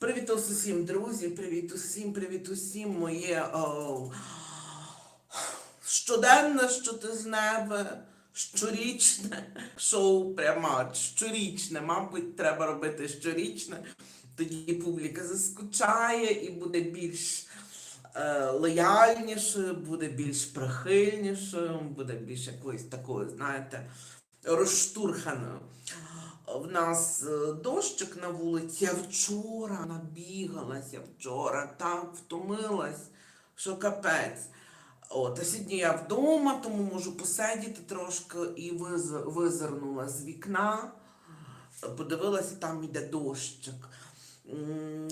Привіт усім, друзі, привіт усім, привіт усім моє о, щоденне, щотижневе, щорічне шоу прямо щорічне. Мабуть, треба робити щорічне. Тоді публіка заскучає і буде більш е, лояльнішою, буде більш прихильнішою, буде більш якоюсь такою, знаєте, розштурханою. В нас е, дощик на вулиці, я вчора набігалася, вчора так втомилась, що капець. От, а сьогодні я вдома, тому можу посидіти трошки і виз- визирнула з вікна, подивилася, там іде дощик.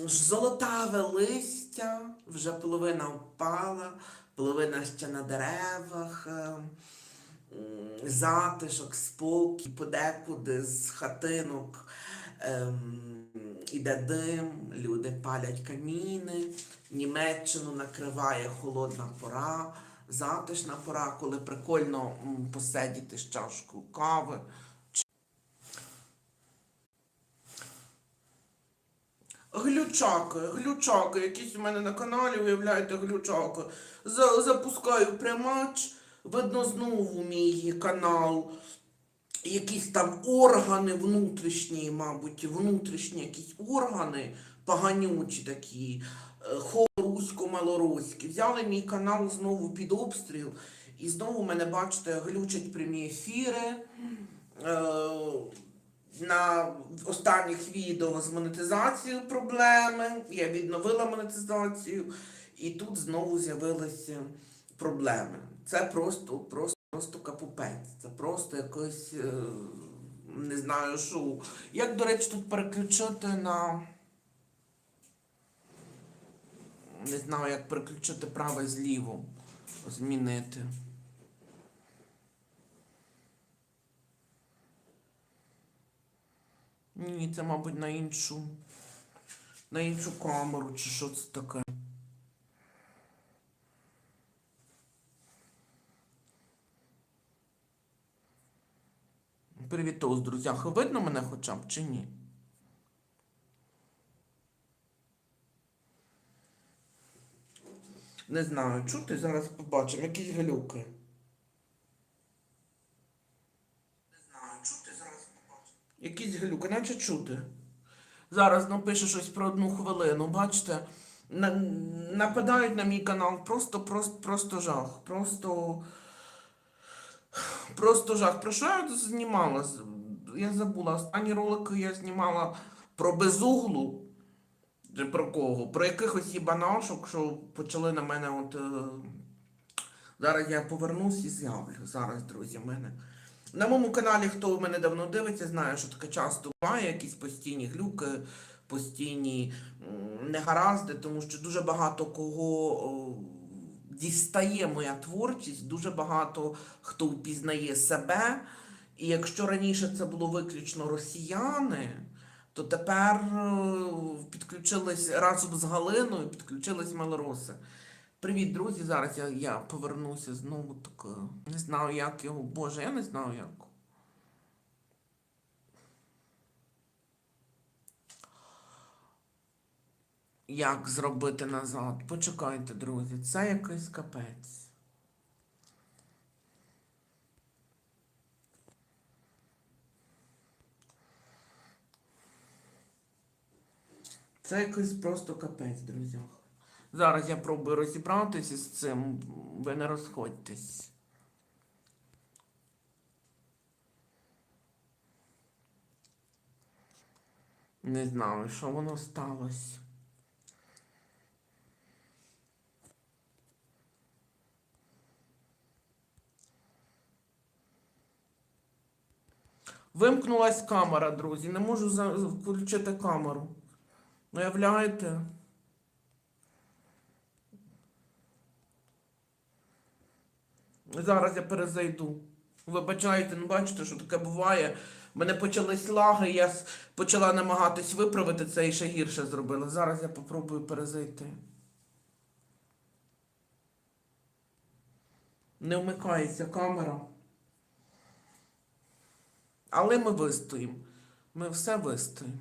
Золотаве листя, вже половина впала, половина ще на деревах. Затишок, спокій, подекуди з хатинок ем, іде дим, люди палять каміни, Німеччину накриває холодна пора, затишна пора, коли прикольно посидіти з чашкою кави. Глючаки, глючаки, якісь у мене на каналі, уявляєте, глючаки. За, запускаю прямач, видно знову мій канал. Якісь там органи внутрішні, мабуть, внутрішні якісь органи, поганючі такі, е, хорусько-малоруські. Взяли мій канал знову під обстріл, і знову мене, бачите, глючать прямі ефіри. Е, на останніх відео з монетизацією проблеми. Я відновила монетизацію, і тут знову з'явилися проблеми. Це просто, просто, просто капупець. Це просто якось е, не знаю що. Як, до речі, тут переключити на. Не знаю, як переключити праве зліво. Змінити. Ні, це, мабуть, на іншу. На іншу камеру, чи що це таке. Привітос, друзяха. Видно мене хоча б чи ні? Не знаю, чути, зараз побачимо. Якісь глюки. Не знаю, чути, зараз побачимо. Якісь глюки, наче чути. Зараз напише щось про одну хвилину, бачите? На, нападають на мій канал просто, просто, просто жах. Просто. Просто жах. Про що я знімала? Я забула. Останні ролики я знімала про безуглу. Про кого? Про якихось їбанашок, що почали на мене от. е, Зараз я повернусь і з'явлю. Зараз, друзі, мене. На моєму каналі, хто мене давно дивиться, знає, що таке часто буває, якісь постійні глюки, постійні негаразди, тому що дуже багато кого дістає моя творчість, дуже багато хто впізнає себе. І якщо раніше це було виключно росіяни, то тепер е, підключились разом з Галиною, підключились малороси. Привіт, друзі! Зараз я, я повернуся знову так. Не знаю, як його. Боже, я не знаю як. Як зробити назад? Почекайте, друзі, це якийсь капець. Це якийсь просто капець, друзі. Зараз я пробую розібратися з цим, ви не розходьтесь. Не знаю, що воно сталося. Вимкнулась камера, друзі. Не можу включити камеру. Уявляєте? Зараз я перезайду. Вибачайте, ну бачите, що таке буває. У мене почались лаги, я почала намагатись виправити це і ще гірше зробила. Зараз я попробую перезайти. Не вмикається камера. Але ми вистоїмо. Ми все вистоїмо.